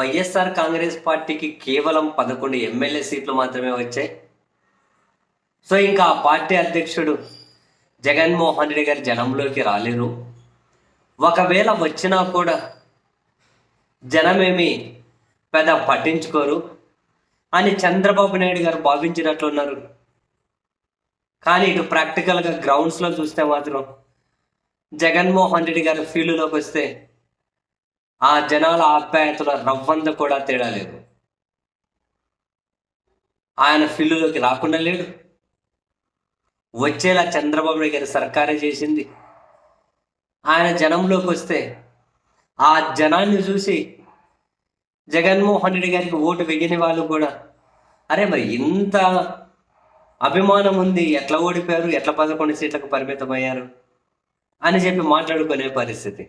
వైఎస్ఆర్ కాంగ్రెస్ పార్టీకి కేవలం పదకొండు ఎమ్మెల్యే సీట్లు మాత్రమే వచ్చాయి. సో ఇంకా ఆ పార్టీ అధ్యక్షుడు జగన్మోహన్ రెడ్డి గారి జనంలోకి రాలేరు. ఒకవేళ వచ్చినా కూడా జనమేమి పెద్ద పట్టించుకోరు అని చంద్రబాబు నాయుడు గారు భావించినట్లున్నారు. కానీ ఇటు ప్రాక్టికల్గా గ్రౌండ్స్లో చూస్తే మాత్రం జగన్మోహన్ రెడ్డి గారి ఫీల్డ్లోకి వస్తే ఆ జనాల ఆప్యాయతల రవ్వంత కూడా తేడా లేదు. ఆయన ఫీల్డ్లోకి రాకుండా లేడు. వచ్చేలా చంద్రబాబు నాయుడు గారి సర్కారే చేసింది. ఆయన జనంలోకి వస్తే ఆ జనాన్ని చూసి జగన్మోహన్ రెడ్డి గారికి ఓటు వెయ్యని వాళ్ళు కూడా అరే మరి ఇంత అభిమానం ఉంది ఎట్లా ఓడిపోయారు ఎట్లా పదకొండు సీట్లకు పరిమితం అయ్యారు అని చెప్పి మాట్లాడుకునే పరిస్థితి.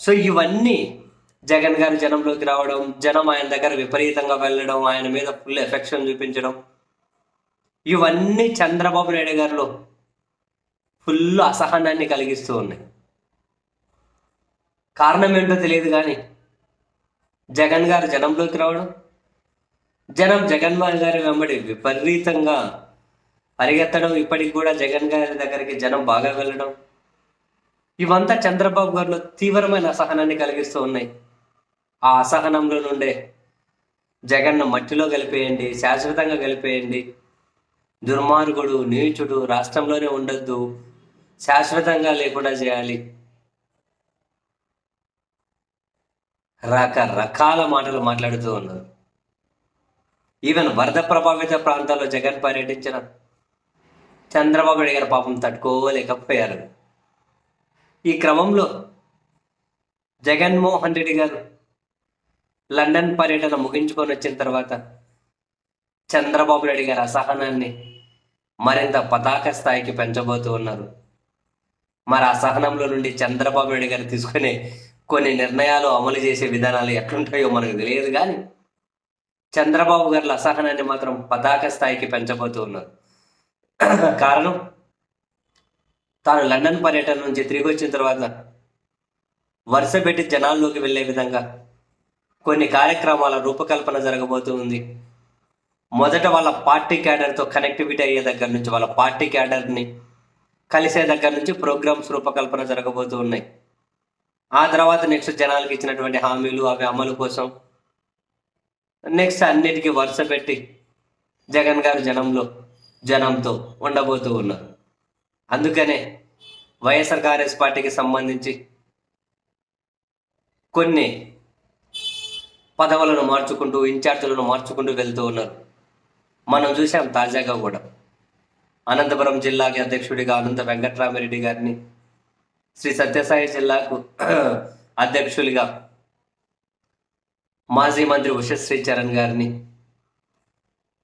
సో ఇవన్నీ జగన్ గారు జనంలోకి రావడం జనం ఆయన దగ్గర విపరీతంగా వెళ్ళడం ఆయన మీద ఫుల్ ఎఫెక్షన్ చూపించడం ఇవన్నీ చంద్రబాబు నాయుడు గారిలో ఫుల్ అసహనాన్ని కలిగిస్తూ ఉన్నాయి. కారణం ఏంటో తెలియదు కానీ జగన్ గారు జనంలోకి రావడం జనం జగన్ గారి వెంబడి విపరీతంగా పరిగెత్తడం ఇప్పటికి కూడా జగన్ గారి దగ్గరికి జనం బాగా వెళ్ళడం ఇవంతా చంద్రబాబు గారిలో తీవ్రమైన అసహనాన్ని కలిగిస్తూ ఉన్నాయి. ఆ అసహనంలో నుండే జగన్ను మట్టిలో కలిపేయండి శాశ్వతంగా కలిపేయండి. దుర్మార్గుడు నీచుడు రాష్ట్రంలోనే ఉండొద్దు. శాశ్వతంగా లేకుండా చేయాలి. రకరకాల మాటలు మాట్లాడుతూ ఉన్నారు. ఈవెన్ వరద ప్రభావిత ప్రాంతాల్లో జగన్ పర్యటించిన చంద్రబాబు గారు పాపం తట్టుకోలేకపోయారు. ఈ క్రమంలో జగన్మోహన్ రెడ్డి గారు లండన్ పర్యటన ముగించుకొని వచ్చిన తర్వాత చంద్రబాబు నాయుడు గారి అసహనాన్ని మరింత పతాక స్థాయికి పెంచబోతూ ఉన్నారు. మరి అసహనంలో నుండి చంద్రబాబు నాయుడు గారు తీసుకునే కొన్ని నిర్ణయాలు అమలు చేసే విధానాలు ఎట్లుంటాయో మనకు తెలియదు కానీ చంద్రబాబు గారి అసహనాన్ని మాత్రం పతాక స్థాయికి పెంచబోతూ ఉన్నారు. కారణం తాను లండన్ పర్యటన నుంచి తిరిగి వచ్చిన తర్వాత వరుస పెట్టి జనాల్లోకి వెళ్ళే విధంగా కొన్ని కార్యక్రమాల రూపకల్పన జరగబోతూ ఉంది. మొదట వాళ్ళ పార్టీ క్యాడర్తో కనెక్టివిటీ అయ్యే దగ్గర నుంచి వాళ్ళ పార్టీ క్యాడర్ని కలిసే దగ్గర నుంచి ప్రోగ్రామ్స్ రూపకల్పన జరగబోతూ ఉన్నాయి. ఆ తర్వాత నెక్స్ట్ జనాలకు ఇచ్చినటువంటి హామీలు అవి అమలు కోసం నెక్స్ట్ అన్నిటికీ వరుస పెట్టి జగన్ గారు జనంలో జనంతో ఉండబోతూ ఉన్నారు. అందుకనే వైఎస్ఆర్ కాంగ్రెస్ పార్టీకి సంబంధించి కొన్ని పదవులను మార్చుకుంటూ ఇన్ఛార్జీలను మార్చుకుంటూ వెళ్తూ ఉన్నారు. మనం చూసాం తాజాగా కూడా. అనంతపురం జిల్లాకి అధ్యక్షుడిగా అనంత వెంకట్రామిరెడ్డి గారిని శ్రీ సత్యసాయి జిల్లాకు అధ్యక్షులుగా మాజీ మంత్రి ఉషశ్రీ చరణ్ గారిని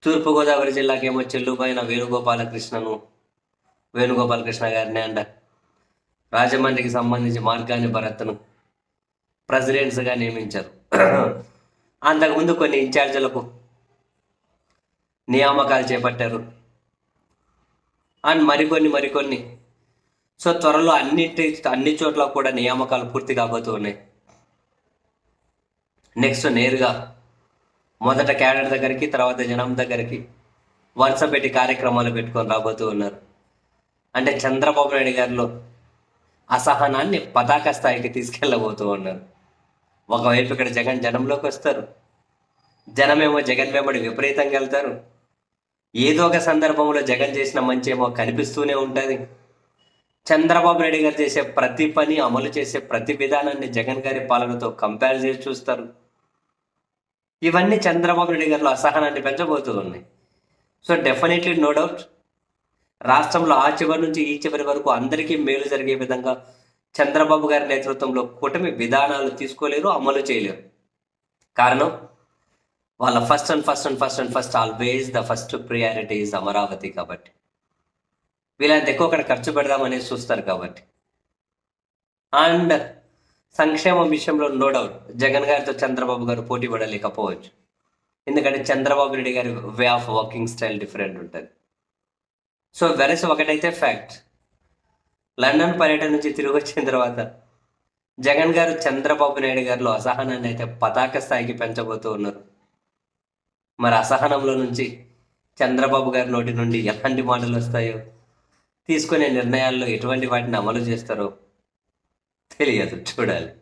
తూర్పుగోదావరి జిల్లాకేమో చెల్లుపైన వేణుగోపాలకృష్ణను వేణుగోపాలకృష్ణ గారిని అండ రాజమండ్రికి సంబంధించి మార్గాన్ని భరత్ను ప్రెసిడెంట్స్గా నియమించారు. అంతకుముందు కొన్ని ఇన్ఛార్జీలకు నియామకాలు చేపట్టారు. అండ్ మరికొన్ని మరికొన్ని. సో త్వరలో అన్నిటి అన్ని చోట్ల కూడా నియామకాలు పూర్తి కాబోతూ ఉన్నాయి. నెక్స్ట్ నేరుగా మొదట క్యాడర్ దగ్గరికి తర్వాత జనం దగ్గరికి వరుస పెట్టి కార్యక్రమాలు పెట్టుకొని రాబోతూ ఉన్నారు. అంటే చంద్రబాబు నాయుడు గారిలో అసహనాన్ని పతాక స్థాయికి తీసుకెళ్ళబోతూ ఉన్నారు. ఒకవైపు ఇక్కడ జగన్ జనంలోకి వస్తారు. జనమేమో జగన్ వెంబడి విపరీతంగా వెళ్తారు. ఏదో ఒక సందర్భంలో జగన్ చేసిన మంచి ఏమో కనిపిస్తూనే ఉంటుంది. చంద్రబాబు నాయుడు గారు చేసే ప్రతి పని అమలు చేసే ప్రతి విధానాన్ని జగన్ గారి పాలనతో కంపేర్ చేసి చూస్తారు. ఇవన్నీ చంద్రబాబు నాయుడు గారిలో అసహనాన్ని పెంచబోతూ ఉన్నాయి. సో డెఫినెట్లీ నో డౌట్ రాష్ట్రంలో ఆ చివరి నుంచి ఈ చివరి వరకు అందరికీ మేలు జరిగే విధంగా చంద్రబాబు గారి నేతృత్వంలో కూటమి విధానాలు తీసుకోలేరు అమలు చేయలేరు. కారణం? వాళ్ళ first and first and first and first always the first priority is Amaravati కాబట్టి. వీళ్ళంత ఎక్కువ అక్కడ ఖర్చు పెడదామనేసి చూస్తారు కాబట్టి. అండ్ సంక్షేమం విషయంలో నో డౌట్ జగన్ గారితో చంద్రబాబు గారు పోటీ పడలేకపోవచ్చు. ఎందుకంటే చంద్రబాబు నాయుడు గారి way of working style different ఉంటుంది. సో వెరస్ ఒకటైతే ఫ్యాక్ట్ లండన్ పర్యటన నుంచి తిరిగి వచ్చిన తర్వాత జగన్ గారు చంద్రబాబు నాయుడు గారిలో అసహనాన్ని అయితే పతాక స్థాయికి పెంచబోతూ ఉన్నారు. మరి అసహనంలో నుంచి చంద్రబాబు గారి నోటి నుండి ఎలాంటి మాటలు వస్తాయో తీసుకునే నిర్ణయాల్లో ఎటువంటి వాటిని అమలు చేస్తారో తెలియదు చూడాలి.